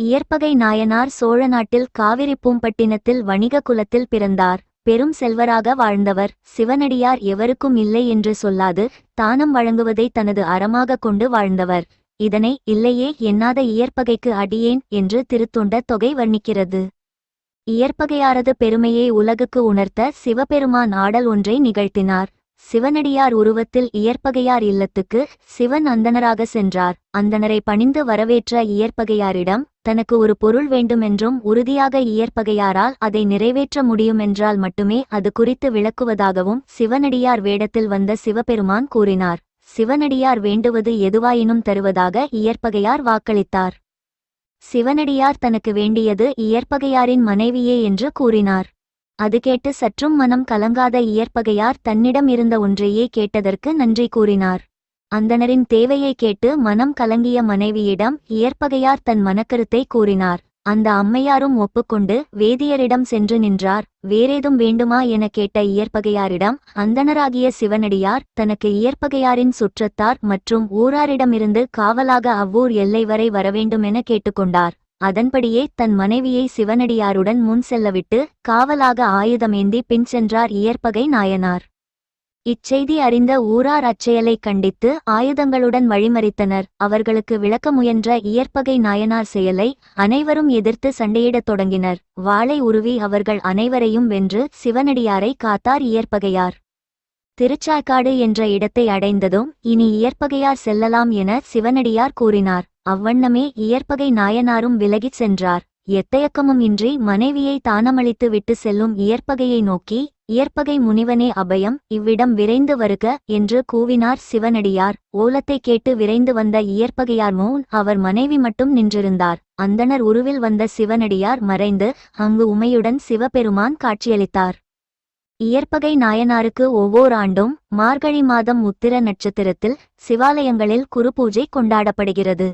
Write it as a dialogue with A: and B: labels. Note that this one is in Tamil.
A: இயற்பகை நாயனார் சோழ நாட்டில் காவிரி பூம்பட்டினத்தில் வணிக குலத்தில் பிறந்தார். பெரும் செல்வராக வாழ்ந்தவர் சிவனடியார் எவருக்கும் இல்லை என்று சொல்லாது தானம் வழங்குவதை தனது அறமாக கொண்டு வாழ்ந்தவர். இதனை இல்லையே எண்ணாத இயற்பகைக்கு அடியேன் என்று திருத்தொண்ட தொகை வர்ணிக்கிறது. இயற்பகையாரது பெருமையை உலகுக்கு உணர்த்த சிவபெருமான் ஆடல் ஒன்றை நிகழ்த்தினார். சிவனடியார் உருவத்தில் இயற்பகையார் இல்லத்துக்கு சிவன் அந்தனராக சென்றார். அந்தனரை பணிந்து வரவேற்ற இயற்பகையாரிடம் தனக்கு ஒரு பொருள் வேண்டுமென்றும் உறுதியாக இயற்பகையாரால் அதை நிறைவேற்ற முடியுமென்றால் மட்டுமே அது குறித்து விளக்குவதாகவும் சிவனடியார் வேடத்தில் வந்த சிவபெருமான் கூறினார். சிவனடியார் வேண்டுவது எதுவாயினும் தருவதாக இயற்பகையார் வாக்களித்தார். சிவனடியார் தனக்கு வேண்டியது இயற்பகையாரின் மனைவியே என்று கூறினார். அது கேட்டு சற்றும் மனம் கலங்காத இயற்பகையார் தன்னிடம் இருந்த ஒன்றையே கேட்டதற்கு நன்றி கூறினார். அந்தணரின் தேவையை கேட்டு மனம் கலங்கிய மனைவியிடம் இயற்பகையார் தன் மனக்கருத்தை கூறினார். அந்த அம்மையாரும் ஒப்புக்கொண்டு வேதியரிடம் சென்று நின்றார். வேறேதும் வேண்டுமா? என கேட்ட இயற்பகையாரிடம் அந்தனராகிய சிவனடியார் தனக்கு இயற்பகையாரின் சுற்றத்தார் மற்றும் ஊராரிடமிருந்து காவலாக அவ்வூர் எல்லை வரை வரவேண்டுமென கேட்டுக்கொண்டார். அதன்படியே தன் மனைவியை சிவனடியாருடன் முன் செல்லவிட்டு காவலாக ஆயுதமேந்தி பின் சென்றார் இயற்பகை நாயனார். இச்செய்தி அறிந்த ஊரார் அச்செயலை கண்டித்து ஆயுதங்களுடன் வழிமறித்தனர். அவர்களுக்கு விளக்க முயன்ற இயற்பகை நாயனார் செயலை அனைவரும் எதிர்த்து சண்டையிடத் தொடங்கினர். வாளை உருவி அவர்கள் அனைவரையும் வென்று சிவனடியாரை காத்தார் இயற்பகையார். திருச்சாக்காடு என்ற இடத்தை அடைந்ததும் இனி இயற்பகையார் செல்லலாம் என சிவனடியார் கூறினார். அவ்வண்ணமே இயற்பகை நாயனாரும் விலகிச் சென்றார். எத்தயக்கமும் இன்றி மனைவியை தானமளித்து விட்டு செல்லும் இயற்பகையை நோக்கி இயற்பகை முனிவனே அபயம் இவ்விடம் விரைந்து வருக என்று கூவினார் சிவனடியார். ஓலத்தை கேட்டு விரைந்து வந்த இயற்பகையார் முன் அவர் மனைவி மட்டும் நின்றிருந்தார். அந்தணர் உருவில் வந்த சிவனடியார் மறைந்து அங்கு உமையுடன் சிவபெருமான் காட்சியளித்தார். இயற்பகை நாயனாருக்கு ஒவ்வொரு ஆண்டும் மார்கழி மாதம் உத்திர நட்சத்திரத்தில் சிவாலயங்களில் குருபூஜை கொண்டாடப்படுகிறது.